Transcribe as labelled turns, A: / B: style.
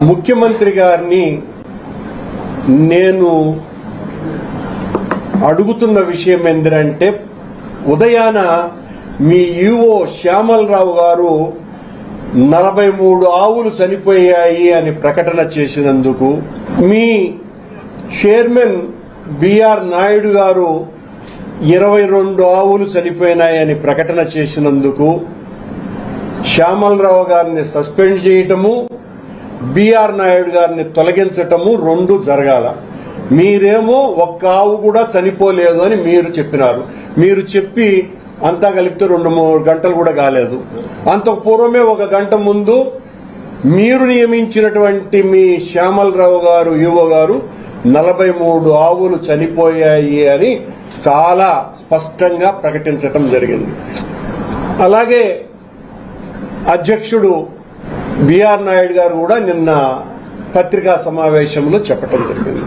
A: ముఖ్యమంత్రి గారిని నేను అడుగుతున్న విషయం ఏంటంటే ఉదయాన మీ ఈవో శ్యామలరావు గారు నలభై మూడు ఆవులు చనిపోయాయి అని ప్రకటన చేసినందుకు మీ చైర్మన్ బిఆర్ నాయుడు గారు ఇరవై రెండు ఆవులు చనిపోయినాయని ప్రకటన చేసినందుకు శ్యామలరావు గారిని సస్పెండ్ చేయటము బిఆర్ నాయుడు గారిని తొలగించటము రెండు జరగాల. మీరేమో ఒక్క ఆవు కూడా చనిపోలేదు అని మీరు చెప్పినారు. మీరు చెప్పి అంతా కలిపితే రెండు మూడు గంటలు కూడా కాలేదు. అంతకు పూర్వమే ఒక గంట ముందు మీరు నియమించినటువంటి మీ శ్యామలరావు గారు ఈవో గారు నలభై మూడు ఆవులు చనిపోయాయి అని చాలా స్పష్టంగా ప్రకటించటం జరిగింది. అలాగే అధ్యక్షుడు బిఆర్ నాయుడు గారు కూడా నిన్న పత్రికా సమావేశంలో చెప్పటం జరిగింది.